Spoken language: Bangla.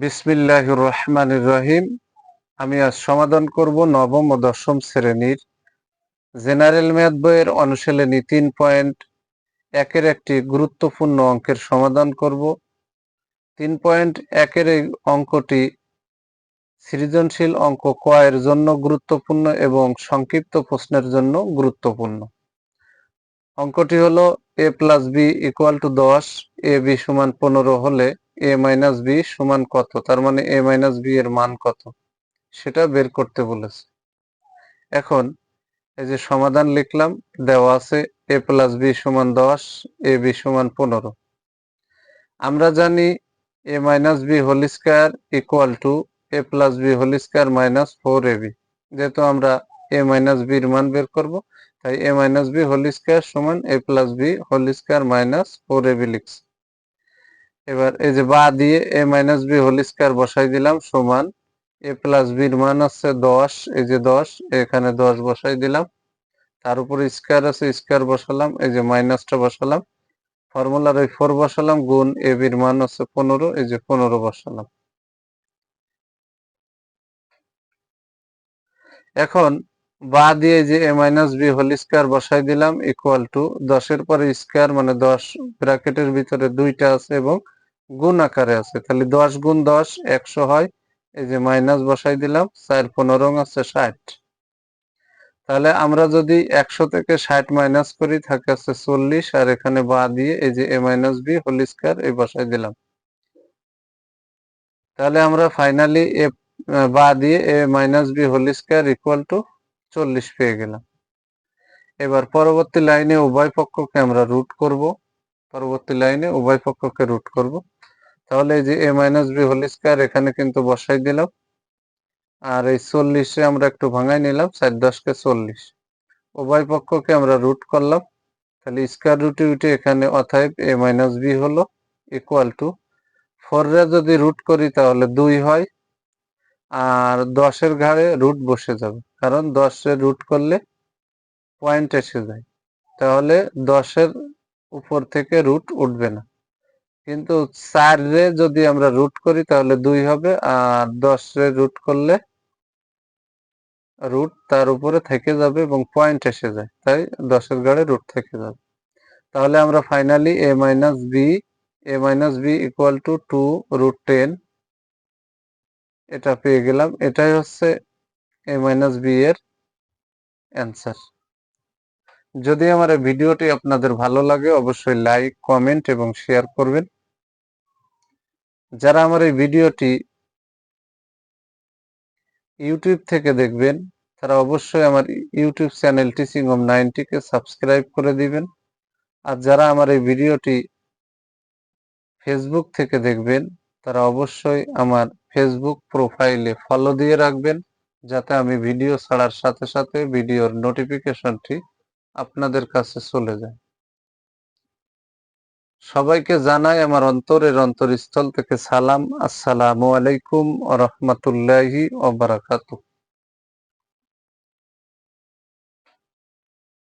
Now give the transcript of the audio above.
বিসমিল্লাহ রহমান রহিম আমি আজ সমাধান করব নবম ও দশম শ্রেণির জেনারেল ম্যাথ বইয়ের অনুশীলনী তিন পয়েন্ট একের একটি গুরুত্বপূর্ণ অঙ্কের সমাধান করব। তিন পয়েন্ট একের এই অঙ্কটি সৃজনশীল অঙ্ক ক এর জন্য গুরুত্বপূর্ণ এবং সংক্ষিপ্ত প্রশ্নের জন্য গুরুত্বপূর্ণ। অঙ্কটি হলো A plus B equal to দশ, এ বি সমান পনেরো হলে এ মাইনাস বি সমান কত? তার মানে এ মাইনাস বি এর মান কত? সেটা বের করতে বলেছে। এখন এই যে সমাধান লিখলাম, দেওয়া আছে এ প্লাস বি সমান দশ এ বি সমান পনেরো। আমরা জানি A minus B whole square equal to A plus B whole square minus four A B যেহেতু আমরা এ মাইনাস বির মান বের করব, তাই A minus B whole square সমান A plus B whole square minus four A B লিখছি। এবার এই যে বা দিয়ে A minus B whole square বসাই দিলাম, সমান এ প্লাস বির মান আছে দশ, এই যে দশ, এখানে দশ বসাই দিলাম। তার উপরে স্কোয়ার আছে স্কোয়ার বসালাম, এই যে মাইনাসটা বসালাম। ফর্মুলার ওই ফোর বসালাম, গুণ এ বির মান হচ্ছে পনেরো, এই যে পনেরো বসালাম। এখন বা দিয়ে যে A minus B whole square বসাই দিলাম ইকুয়াল টু দশের পরে স্কোয়ার মানে দশ ব্র্যাকেটের ভিতরে দুইটা আছে এবং গুণ আকারে আছে। তাহলে দশ গুণ দশ, একশো হয়। এই যে মাইনাস বসাই দিলাম, চার পনেরো আছে ষাট। তাহলে আমরা যদি একশো থেকে ষাট মাইনাস করি, থাকে আছে চল্লিশ, আর এখানে বা দিয়ে এই যে A minus B whole square এই বসাই দিলাম। তাহলে আমরা ফাইনালি এ বা দিয়ে A minus B whole square equal to চল্লিশ পেয়ে গেলাম। এবার পরবর্তী লাইনে উভয় পক্ষকে আমরা রুট করব। পরবর্তী লাইনে উভয় পক্ষকে রুট করব। তাহলে এই যে A minus B whole square এখানে কিন্তু বসাই দিলাম। আর এই চল্লিশে আমরা একটু ভাঙাই নিলাম, চার দশকে চল্লিশ। উভয় পক্ষকে আমরা রুট করলাম। তাহলে স্কোয়ার রুটে উঠে এখানে অথায় এ মাইনাস বি হলো ইকুয়াল টু ফোররে যদি রুট করি তাহলে দুই হয়। আর দশের ঘাড়ে রুট বসে যাবে, কারণ দশের রুট করলে পয়েন্ট এসে যায়। তাহলে দশের উপর থেকে রুট উঠবে না। কিন্তু চার রে যদি আমরা রুট করি তাহলে দুই হবে, আর দশ রে রুট করলে রুট তার উপরে থেকে যাবে এবং পয়েন্ট এসে যায়, তাই দশের গাড়ে রুট থেকে যাবে। তাহলে আমরা finally A minus B A minus B equal to two root ten এটা পেয়ে গেলাম। এটাই হচ্ছে এ মাইনাস বি এর অ্যান্সার যদি আমার ভিডিওটি আপনাদের ভালো লাগে, অবশ্যই লাইক কমেন্ট এবং শেয়ার করবেন। যারা আমার এই ভিডিওটি ইউটিউব থেকে দেখবেন, তারা অবশ্যই আমার ইউটিউব চ্যানেল টিচিং অম নাইনটিকে সাবস্ক্রাইব করে দিবেন। আর যারা আমার এই ভিডিওটি ফেসবুক থেকে দেখবেন, তারা অবশ্যই আমার ফেসবুক প্রোফাইলে ফলো দিয়ে রাখবেন, যাতে আমি ভিডিও ছাড়ার সাথে সাথে ভিডিওর নোটিফিকেশনটি আপনাদের কাছে চলে যায়। সবাইকে জানাই আমার অন্তরের অন্তরস্থল থেকে সালাম। আসসালামু আলাইকুম ও রহমতুল্লাহি ওবরাকাতুহ